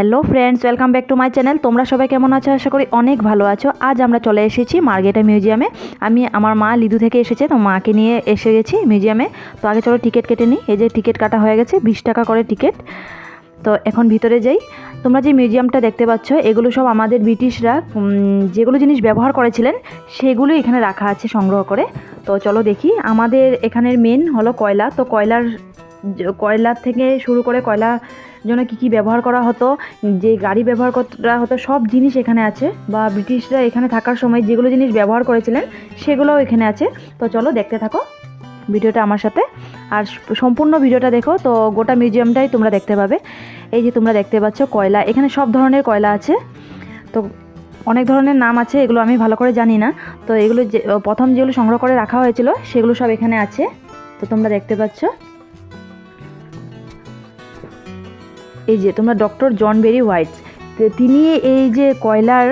Hello friends welcome back to my channel তোমরা সবাই কেমন আছো? আশা করি অনেক ভালো আছো। আজ আমরা চলে এসেছি মার্গেটা মিউজিয়ামে আমি আমার মা লিদু থেকে এসেছে, তো মাকে নিয়ে এসে গেছি মিউজিয়ামে তো আগে চলো টিকিট কেটে নিই। এই যে টিকিট কাটা হয়ে গেছে, বিশ টাকা করে টিকিট তো এখন ভিতরে যাই। তোমরা যে মিউজিয়ামটা দেখতে পাচ্ছ, এগুলো সব আমাদের ব্রিটিশরা যেগুলো জিনিস ব্যবহার করেছিলেন, সেগুলো এখানে রাখা আছে সংগ্রহ করে। তো চলো দেখি। আমাদের এখানের মেন হলো কয়লা। তো কয়লার কয়লার থেকে শুরু করে কয়লা জন্য কী কী ব্যবহার করা হতো, যে গাড়ি ব্যবহার করা হতো, সব জিনিস এখানে আছে। বা ব্রিটিশরা এখানে থাকার সময় যেগুলো জিনিস ব্যবহার করেছিলেন, সেগুলোও এখানে আছে। তো চলো দেখতে থাকো ভিডিওটা আমার সাথে। আর সম্পূর্ণ ভিডিওটা দেখো, তো গোটা মিউজিয়ামটাই তোমরা দেখতে পাবে। এই যে তোমরা দেখতে পাচ্ছ কয়লা, এখানে সব ধরনের কয়লা আছে। তো অনেক ধরনের নাম আছে, এগুলো আমি ভালো করে জানি না। তো এগুলো যে, প্রথম যেগুলো সংগ্রহ করে রাখা হয়েছিল, সেগুলো সব এখানে আছে। তো তোমরা দেখতে পাচ্ছ। এই যে তোমরা ডক্টর জন বেরি হোয়াইট, তো তিনি এই যে কয়লার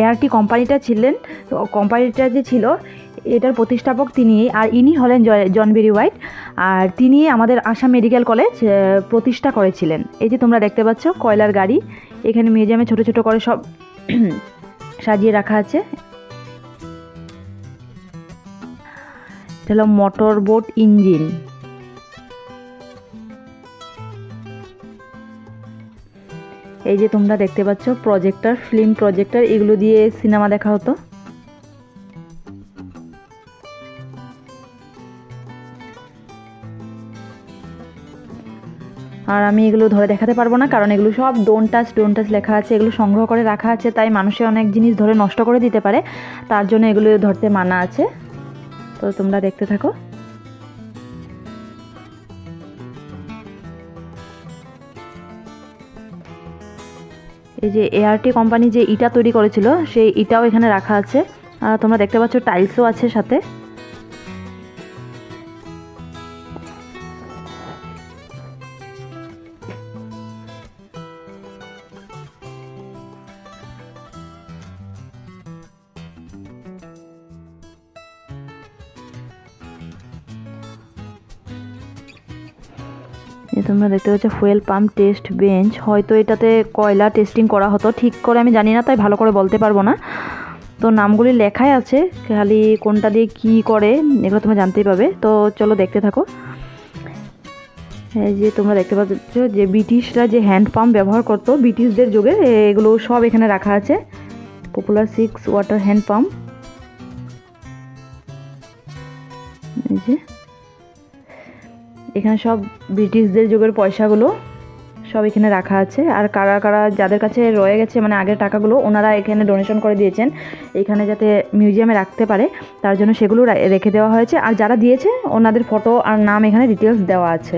এআরটি কোম্পানিটা ছিলেন কোম্পানিটা যে ছিল, এটার প্রতিষ্ঠাপক তিনি আর ইনি হলেন জন বেরি হোয়াইট, আর তিনি আমাদের আসাম মেডিকেল কলেজ প্রতিষ্ঠা করেছিলেন। এই যে তোমরা দেখতে পাচ্ছ কয়লার গাড়ি, এখানে মিউজিয়ামে ছোট ছোট করে সব সাজিয়ে রাখা আছে। হলো মোটর বোট ইঞ্জিন। এই যে তোমরা দেখতে পাচ্ছ প্রজেক্টার ফিল্ম প্রজেক্টার এগুলো দিয়ে সিনেমা দেখা হতো। আর আমি এগুলো ধরে দেখাতে পারব না, কারণ এগুলো সব ডোন টাচ ডোন টাচ লেখা আছে, এগুলো সংগ্রহ করে রাখা আছে, তাই মানুষে অনেক জিনিস ধরে নষ্ট করে দিতে পারে, তার জন্য এগুলো ধরতে মানা আছে। তো তোমরা দেখতে থাকো। এই যে এআরটি কোম্পানি যে ইটা তৈরি করেছিল, সেই ইটাও এখানে রাখা আছে। তোমরা দেখতে পাচ্ছ টাইলসও আছে সাথে। এই তোমরা দেখতে পাচ্ছ ফুয়েল পাম্প টেস্ট বেঞ্চ হয়তো এটাতে কয়লা টেস্টিং করা হতো। ঠিক করে আমি জানি না, তাই ভালো করে বলতে পারব না। তো নামগুলি লেখাই আছে, খালি কোনটা দিয়ে কি করে, এগুলো তোমরা জানতেই পাবে তো চলো দেখতে থাকো। এই যে তোমরা দেখতে পাচ্ছ যে ব্রিটিশরা যে হ্যান্ড পাম্প ব্যবহার করতো, ব্রিটিশদের যুগে, এগুলো সব এখানে রাখা আছে। Popular six water hand pump এই যে। এখানে সব ব্রিটিশদের যুগের পয়সাগুলো সব এখানে রাখা আছে। আর কারা কারা যাদের কাছে রয়ে গেছে মানে আগের টাকাগুলো, ওনারা এখানে ডোনেশন করে দিয়েছেন। এখানে যাতে মিউজিয়ামে রাখতে পারে, তার জন্য সেগুলো রেখে দেওয়া হয়েছে। আর যারা দিয়েছে, ওনাদের ফটো আর নাম এখানে ডিটেলস দেওয়া আছে।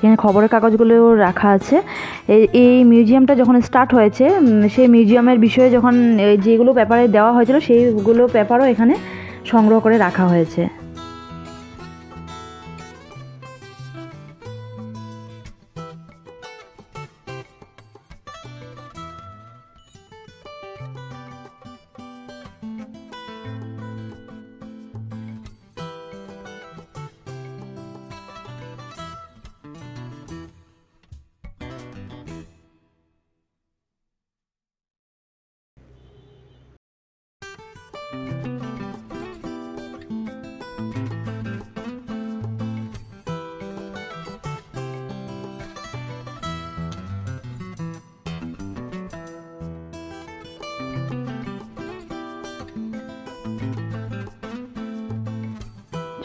এখানে খবরের কাগজগুলো রাখা আছে। এই মিউজিয়ামটা যখন স্টার্ট হয়েছে সেই মিউজিয়ামের বিষয়ে যখন যেগুলো পেপারে দেওয়া হয়েছিল, সেইগুলো পেপারও এখানে সংগ্রহ করে রাখা হয়েছে।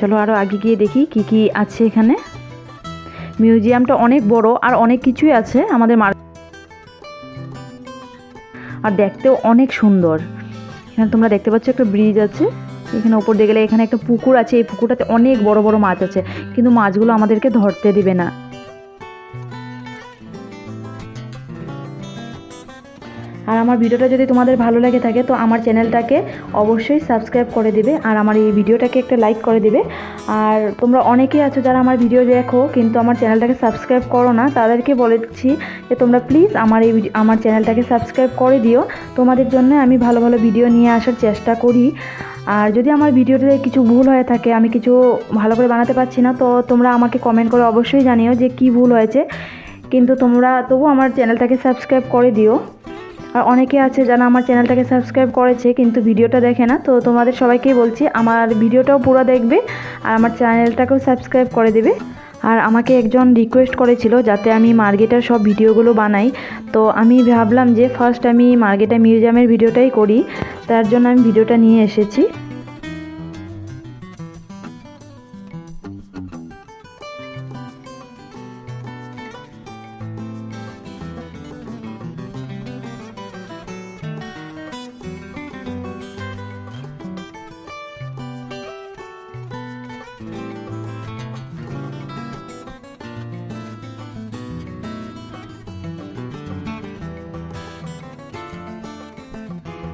চলো আরও আগে গিয়ে দেখি কি কি আছে এখানে। মিউজিয়ামটা অনেক বড় আর অনেক কিছুই আছে আমাদের মার আর দেখতেও অনেক সুন্দর। এখানে তোমরা দেখতে পাচ্ছ একটা ব্রিজ আছে। এখানে ওপর দিয়ে গেলে এখানে একটা পুকুর আছে। এই পুকুরটাতে অনেক বড় বড় মাছ আছে। কিন্তু মাছগুলো আমাদেরকে ধরতে দিবে না। আর আমার ভিডিওটা যদি তোমাদের ভালো লাগে থাকে, তো আমার চ্যানেলটাকে অবশ্যই সাবস্ক্রাইব করে দেবে আর আমার এই ভিডিওটাকে একটা লাইক করে দেবে। আর তোমরা অনেকেই আছো যারা আমার ভিডিও দেখো, কিন্তু আমার চ্যানেলটাকে সাবস্ক্রাইব করো না, তাদেরকে বলেছি যে তোমরা প্লিজ আমার এই আমার চ্যানেলটাকে সাবস্ক্রাইব করে দিও। তোমাদের জন্য আমি ভালো ভালো ভিডিও নিয়ে আসার চেষ্টা করি। আর যদি আমার ভিডিওতে কিছু ভুল হয়ে থাকে, আমি কিছু ভালো করে বানাতে পারছি না, তো তোমরা আমাকে কমেন্ট করে অবশ্যই জানিও যে কি ভুল হয়েছে। কিন্তু তোমরা তবু আমার চ্যানেলটাকে সাবস্ক্রাইব করে দিও। আর অনেকে আছে যারা আমার চ্যানেলটাকে সাবস্ক্রাইব করেছে, কিন্তু ভিডিওটা দেখে না, তো তোমাদের সবাইকেই বলছি, আমার ভিডিওটাও পুরো দেখবে আর আমার চ্যানেলটাকেও সাবস্ক্রাইব করে দেবে। আর আমাকে একজন রিকোয়েস্ট করেছিল যাতে আমি মার্গেটার সব ভিডিওগুলো বানাই, তো আমি ভাবলাম যে ফার্স্ট আমি মার্গেটা মিউজিয়ামের ভিডিওটাই করি, তার জন্য আমি ভিডিওটা নিয়ে এসেছি।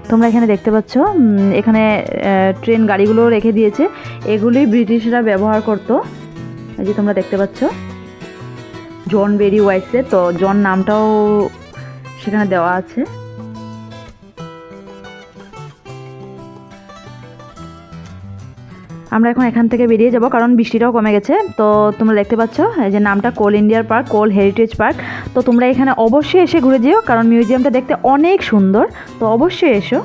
তোমরা এখানে দেখতে পাচ্ছ এখানে ট্রেন গাড়িগুলো রেখে দিয়েছে। এগুলি ব্রিটিশরা ব্যবহার করতো। এই যে তোমরা দেখতে পাচ্ছ, জন বেরি ওয়াইসে তো জন নামটাও সেখানে দেওয়া আছে। আমরা এখন এখান থেকে বেরিয়ে যাব, কারণ বৃষ্টিটাও কমে গেছে। তো তোমরা দেখতে পাচ্ছ, এই যে নামটা কোল ইন্ডিয়ার পার্ক, কোল হেরিটেজ পার্ক। তো তোমরা এখানে অবশ্যই এসে ঘুরে যেও, কারণ মিউজিয়ামটা দেখতে অনেক সুন্দর। তো অবশ্যই এসো।